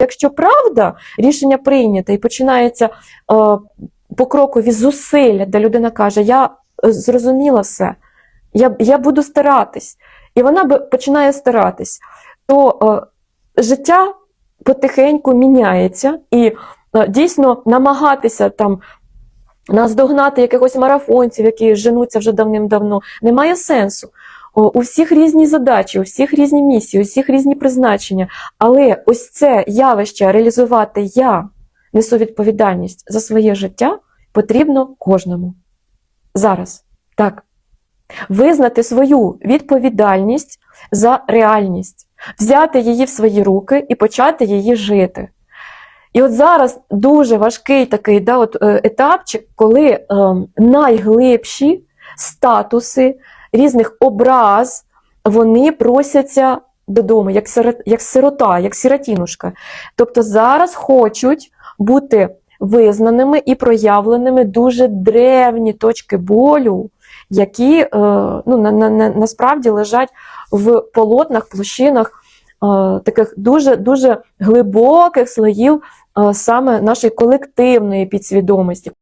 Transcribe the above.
Якщо правда, рішення прийнято і починається е, покрокові зусилля, де людина каже: Я е, зрозуміла все, я, я буду старатись, і вона починає старатись, то е, життя потихеньку міняється і е, дійсно намагатися там. Наздогнати якихось марафонців, які женуться вже давним-давно, немає сенсу. У всіх різні задачі, у всіх різні місії, у всіх різні призначення. Але ось це явище реалізувати я несу відповідальність за своє життя потрібно кожному. Зараз. Так. Визнати свою відповідальність за реальність, взяти її в свої руки і почати її жити. І от зараз дуже важкий такий да, от, е, етапчик, коли е, найглибші статуси різних образ вони просяться додому, як, як сирота, як сиротінушка. Тобто зараз хочуть бути визнаними і проявленими дуже древні точки болю, які е, ну, на, на, на, насправді лежать в полотнах, площинах е, таких дуже дуже глибоких слоїв е, саме нашої колективної підсвідомості.